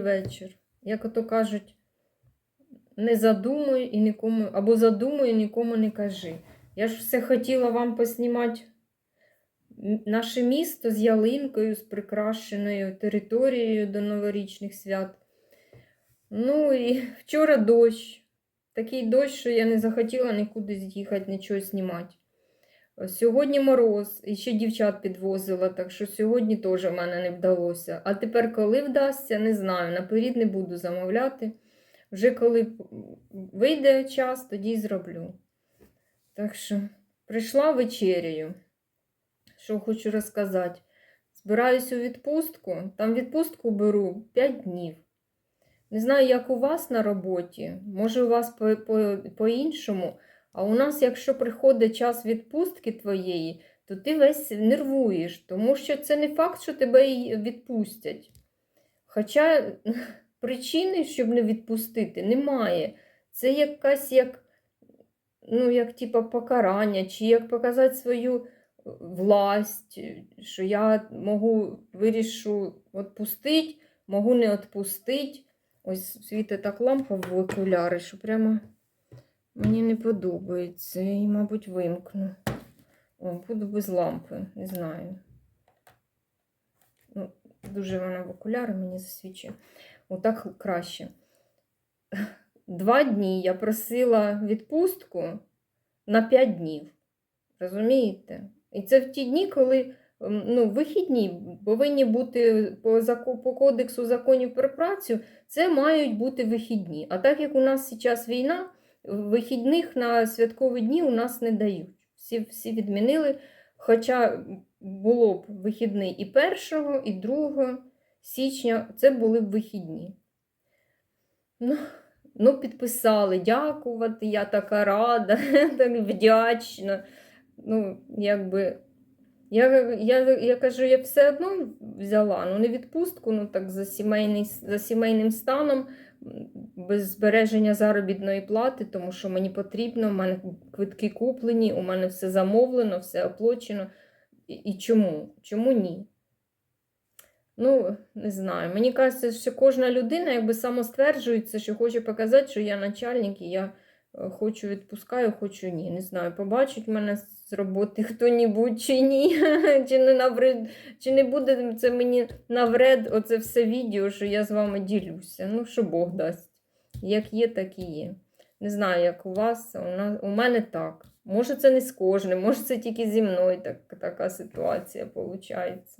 вечір. Як ото кажуть, не задумуй і нікому, або задумуй і нікому не кажи. Я ж все хотіла вам поснімати наше місто з ялинкою, з прикрашеною територією до новорічних свят. Ну і вчора дощ. Такий дощ, що я не захотіла нікуди з'їхати, нічого знімати. Сьогодні мороз, і ще дівчат підвозила, так що сьогодні теж в мене не вдалося. А тепер, коли вдасться, не знаю. Наперед не буду замовляти. Вже коли вийде час, тоді й зроблю. Так що прийшла вечерею. Що хочу розказати. Збираюсь у відпустку. Там відпустку беру 5 днів. Не знаю, як у вас на роботі, може, у вас по- по- по-іншому. А у нас, якщо приходить час відпустки твоєї, то ти весь нервуєш, тому що це не факт, що тебе й відпустять. Хоча причини, щоб не відпустити, немає. Це якась як, ну, як типа покарання, чи як показати свою власть, що я можу вирішу відпустити, можу не відпустити. Ось світить так лампа в окуляри, що прямо. Мені не подобається. Її, мабуть, вимкну. О, буду без лампи, не знаю. Ну, дуже вона в окуляри мені засвічує. Отак краще. Два дні я просила відпустку на 5 днів. Розумієте? І це в ті дні, коли ну, вихідні повинні бути по, по кодексу законів про працю, це мають бути вихідні. А так як у нас зараз війна, вихідних на святкові дні у нас не дають. Всі, всі відмінили. Хоча було б вихідний і 1, і 2 січня, це були б вихідні. Ну, ну, підписали, дякувати, я така рада, так вдячна. Ну, якби. Я, я, я кажу, я все одно взяла, ну не відпустку, ну так за, сімейний, за сімейним станом, без збереження заробітної плати, тому що мені потрібно, в мене квитки куплені, у мене все замовлено, все оплачено. І, і чому? Чому ні? Ну, не знаю. Мені кажеться, що кожна людина якби самостверджується, що хоче показати, що я начальник, і я хочу відпускаю, хочу ні. Не знаю, побачить мене з роботи хто-небудь чи ні, чи не навред, чи не буде це мені навред оце все відео, що я з вами ділюся. Ну, що Бог дасть. Як є, так і є. Не знаю, як у вас, у, мене так. Може, це не з кожним, може, це тільки зі мною так, така ситуація виходить.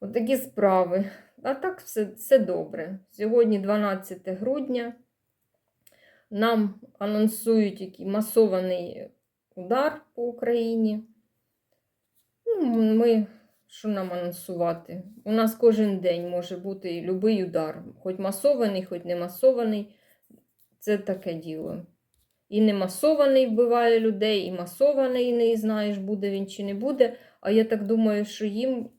От такі справи. А так все, все добре. Сьогодні 12 грудня. Нам анонсують який масований удар по Україні. Ну, ми, що нам анонсувати? У нас кожен день може бути будь-який удар. Хоч масований, хоч не масований. Це таке діло. І не масований вбиває людей, і масований не знаєш, буде він чи не буде. А я так думаю, що їм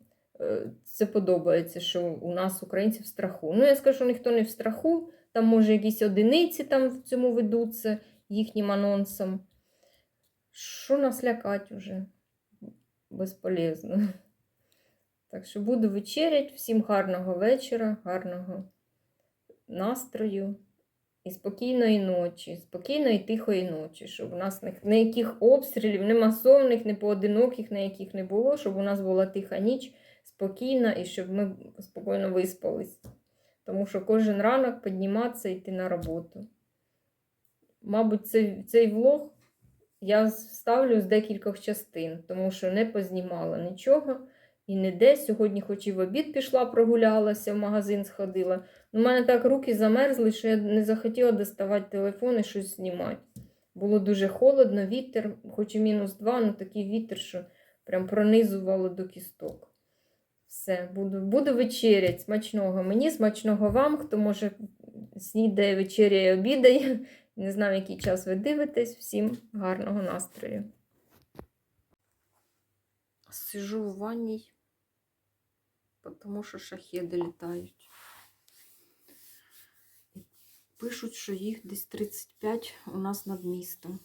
е, це подобається, що у нас українці в страху. Ну, я скажу, що ніхто не в страху, там, може, якісь одиниці там в цьому ведуться їхнім анонсом. Що нас лякать уже? Безполезно. Так що буду вечерять. Всім гарного вечора, гарного настрою і спокійної ночі, спокійної тихої ночі, щоб у нас ні- ніяких обстрілів, ні масовних, ні поодиноких, ніяких не було, щоб у нас була тиха ніч, спокійна і щоб ми спокійно виспались. Тому що кожен ранок підніматися і йти на роботу. Мабуть, цей, цей влог я ставлю з декількох частин, тому що не познімала нічого і не де. Сьогодні, хоч і в обід пішла, прогулялася, в магазин сходила. У мене так руки замерзли, що я не захотіла доставати телефон і щось знімати. Було дуже холодно, вітер, хоч і мінус два, але такий вітер, що прям пронизувало до кісток. Все, буду, буду вечерять. Смачного мені, смачного вам, хто може снідає, вечеряє, обідає. Не знаю, який час ви дивитесь. Всім гарного настрою. Сижу в ванній, тому що шахеди літають. Пишуть, що їх десь 35 у нас над містом.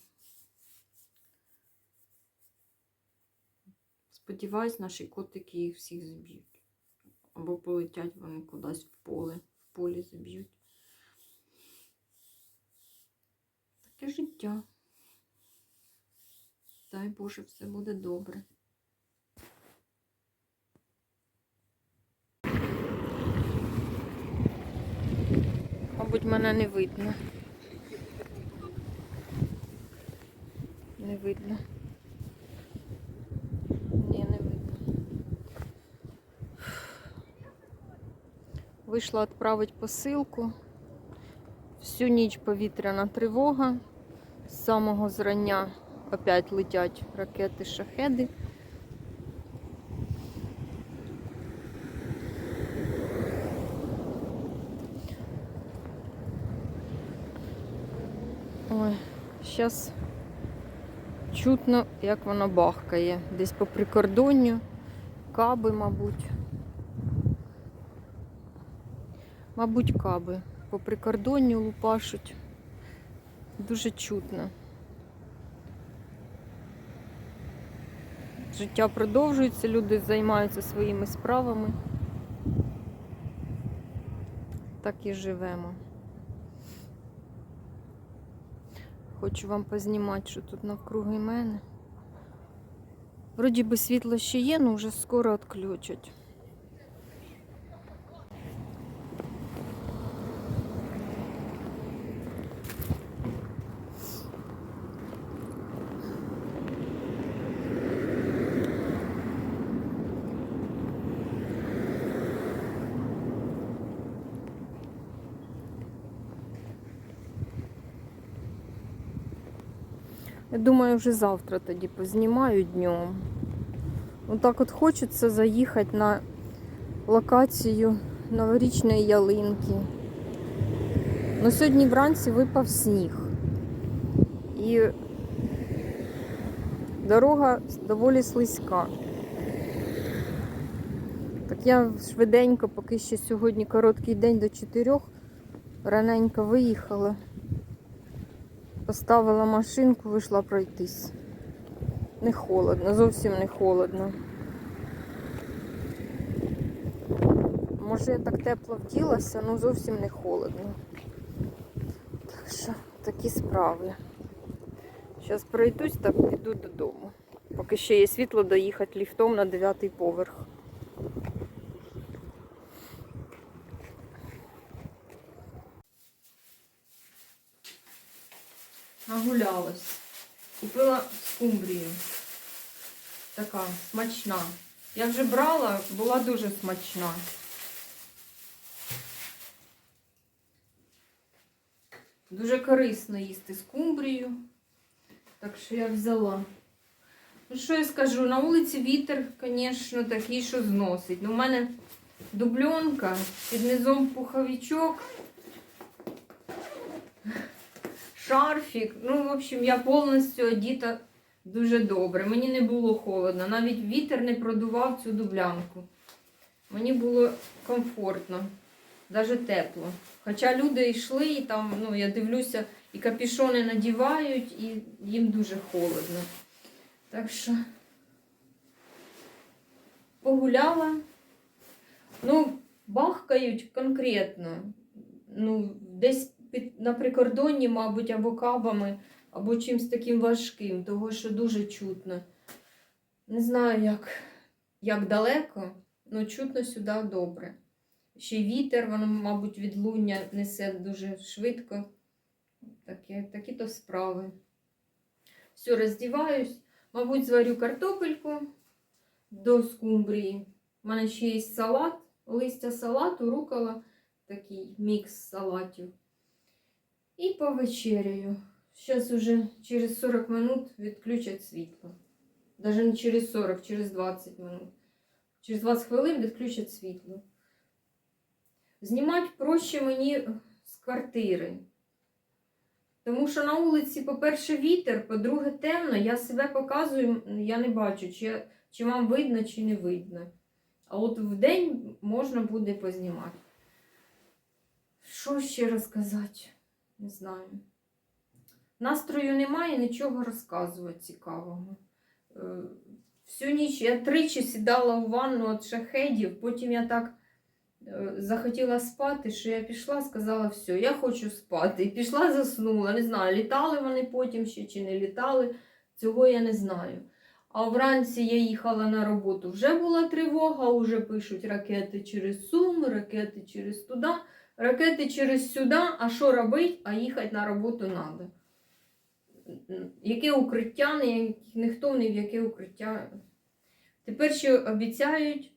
Сподіваюсь, наші котики їх всіх зб'ють. Або полетять вони кудись в поле. в полі заб'ють. Таке життя. Дай Боже, все буде добре. Мабуть, мене не видно. Не видно. Ні, не видно. Вийшла відправити посилку. Всю ніч повітряна тривога. З самого зрання опять летять ракети шахеди. Ой, зараз чутно, як вона бахкає. Десь по прикордонню, каби, мабуть. Мабуть, каби. По прикордонню лупашуть. Дуже чутно. Життя продовжується, люди займаються своїми справами. Так і живемо. Хочу вам познімати, що тут навкруги мене. Вроді би світло ще є, але вже скоро відключать. Я думаю, вже завтра тоді познімаю днем. Отак от хочеться заїхати на локацію новорічної ялинки. Ну, сьогодні вранці випав сніг. І дорога доволі слизька. Так я швиденько, поки ще сьогодні короткий день до 4, раненько виїхала. Поставила машинку, вийшла пройтись. Не холодно, зовсім не холодно. Може я так тепло вділася, але зовсім не холодно. Так що такі справи. Зараз пройтусь та піду додому. Поки ще є світло доїхати ліфтом на дев'ятий поверх. Нагулялась. Купила скумбрію. Така смачна. Я вже брала, була дуже смачна. Дуже корисно їсти скумбрію. Так що я взяла. Ну, що я скажу, на вулиці вітер, звісно, такий, що зносить. Ну, у мене дубльонка, під низом пуховичок, шарфік. Ну, в общем, я повністю одіта дуже добре. Мені не було холодно. Навіть вітер не продував цю дублянку. Мені було комфортно, навіть тепло. Хоча люди йшли і там, ну, я дивлюся, і капішони надівають, і їм дуже холодно. Так що погуляла. Ну, бахкають конкретно. Ну, десь під, на прикордонні, мабуть, або кабами, або чимось таким важким, того що дуже чутно. Не знаю, як, як далеко, але чутно сюди добре. Ще й вітер, воно, мабуть, від луння несе дуже швидко. Такі, такі то справи. Все, роздіваюсь. Мабуть, зварю картопельку до скумбрії. У мене ще є салат, листя салату, рукола, такий мікс салатів. І повечеряю. Зараз уже через 40 минут відключать світло. Навіть не через 40, через 20 минут. Через 20 хвилин відключать світло. Знімати проще мені з квартири. Тому що на вулиці, по-перше, вітер, по-друге, темно. Я себе показую, я не бачу, чи, чи вам видно, чи не видно. А от в день можна буде познімати. Що ще розказати? Не знаю. Настрою немає, нічого розказувати цікавого. Е, Всю ніч я тричі сідала у ванну від шахедів, потім я так е, захотіла спати, що я пішла, сказала, все, я хочу спати. І пішла, заснула. Не знаю, літали вони потім ще чи не літали. Цього я не знаю. А вранці я їхала на роботу. Вже була тривога, вже пишуть ракети через Сум, ракети через туди, ракети через сюди. А що робити? А їхати на роботу треба. Яке укриття, ніхто ні в яке укриття. Тепер ще обіцяють,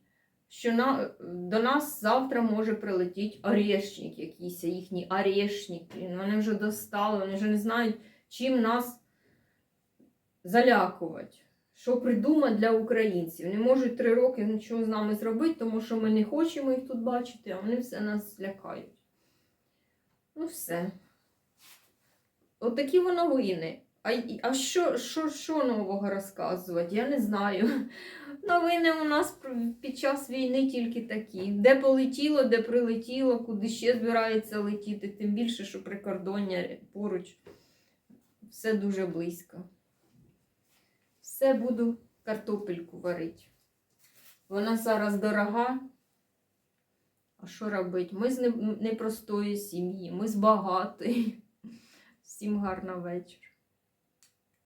що на, до нас завтра може прилетіти орешник якийсь, їхній орешник. Блін, Вони вже достали, вони вже не знають, чим нас залякувати. Що придумати для українців. Не можуть три роки нічого з нами зробити, тому що ми не хочемо їх тут бачити, а вони все нас злякають. Ну, все. Отакі воно новини. А, а що, що, що нового розказувати? Я не знаю. Новини у нас під час війни тільки такі. Де полетіло, де прилетіло, куди ще збирається летіти, тим більше, що прикордоння поруч. Все дуже близько. Все буду картопельку варити. Вона зараз дорога. А що робити? Ми з непростої сім'ї, ми з багатої. Всім гарного вечора.